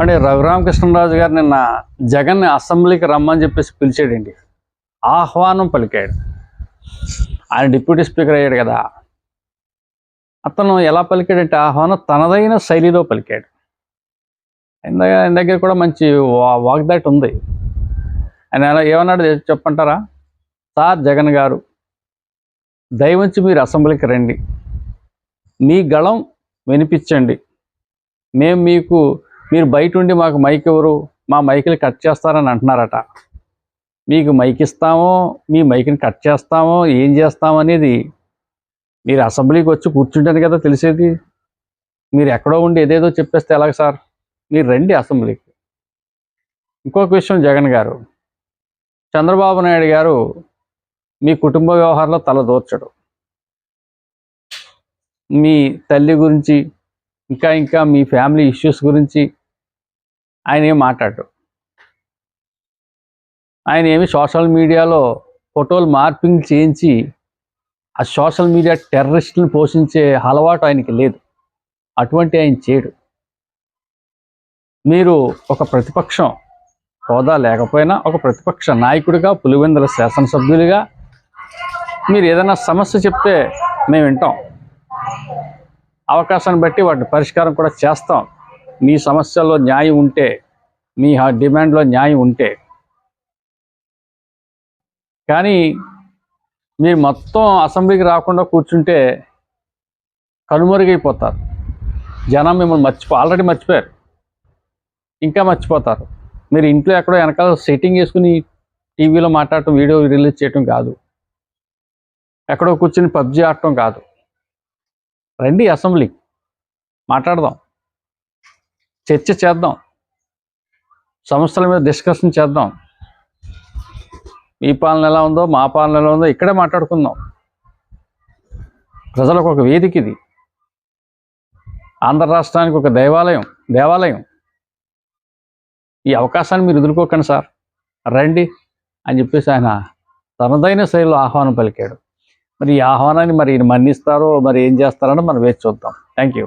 అంటే రఘురామకృష్ణరాజు గారు నిన్న జగన్ అసెంబ్లీకి రమ్మని చెప్పేసి పిలిచాడండి. ఆహ్వానం పలికాడు. ఆయన డిప్యూటీ స్పీకర్ అయ్యాడు కదా. అతను ఎలా పలికాడంటే ఆహ్వానం తనదైన శైలిలో పలికాడు. ఆయన దగ్గర- ఆయన దగ్గర కూడా మంచి వా- వాగ్దాటి ఉంది. ఆయన ఎలా ఏమన్నాడు చెప్పంటారా? సార్ జగన్ గారు దయవంచి మీరు అసెంబ్లీకి రండి. మీ గళం వినిపించండి. మేము మీకు మీరు బయట ఉండి మాకు మైక్ ఎవరు మా మైకులు కట్ చేస్తారని అంటున్నారట. మీకు మైక్ ఇస్తామో మీ మైక్ని కట్ చేస్తామో ఏం చేస్తామో అనేది మీరు అసెంబ్లీకి వచ్చి కూర్చుంటాను కదా తెలిసేది. మీరు ఎక్కడో ఉండి ఏదేదో చెప్పేస్తే ఎలాగ సార్? మీరు రండి అసెంబ్లీకి. ఇంకొక విషయం జగన్ గారు. చంద్రబాబు నాయుడు గారు మీ కుటుంబ వ్యవహారంలో తలదూర్చడు మీ తల్లి గురించి ఇంకా ఇంకా మీ ఫ్యామిలీ ఇష్యూస్ గురించి ఆయన ఏం మాట్లాడు ఆయన ఏమి సోషల్ మీడియాలో ఫోటోలు మార్పింగ్ చేయించి ఆ సోషల్ మీడియా టెర్రరిస్టులను పోషించే అలవాటు ఆయనకి లేదు. అటువంటి ఆయన చేయడు. మీరు ఒక ప్రతిపక్షం హోదా లేకపోయినా ఒక ప్రతిపక్ష నాయకుడిగా పులివెందుల శాసనసభ్యులుగా మీరు ఏదైనా సమస్య చెప్తే మేము వింటాం. అవకాశాన్ని బట్టి వాటి పరిష్కారం కూడా చేస్తాం. మీ సమస్యల్లో న్యాయం ఉంటే మీ డిమాండ్లో న్యాయం ఉంటే. కానీ మీరు మొత్తం అసెంబ్లీకి రాకుండా కూర్చుంటే కనుమరుగైపోతారు. జనం మిమ్మల్ని మర్చిపో ఆల్రెడీ మర్చిపోయారు. ఇంకా మర్చిపోతారు. మీరు ఇంట్లో ఎక్కడో వెనకాల సెట్టింగ్ వేసుకుని టీవీలో మాట్లాడటం వీడియో రిలీజ్ చేయటం కాదు. ఎక్కడో కూర్చుని పబ్జీ ఆడటం కాదు. రండి అసెంబ్లీ మాట్లాడదాం. చర్చ చేద్దాం. సమస్యల మీద డిస్కషన్ చేద్దాం. మీ పాలన ఎలా ఉందో మా పాలన ఎలా ఉందో ఇక్కడే మాట్లాడుకుందాం. ప్రజలకు ఒక వేదిక ఇది. ఆంధ్ర రాష్ట్రానికి ఒక దేవాలయం దేవాలయం. ఈ అవకాశాన్ని మీరు ఎదుర్కోకండి సార్. రండి అని చెప్పేసి ఆయన తనదైన శైలిలో ఆహ్వానం పలికాడు. మరి ఈ ఆహ్వానాన్ని మరి మన్నిస్తారో మరి ఏం చేస్తారో మనం వేచి చూద్దాం. Thank you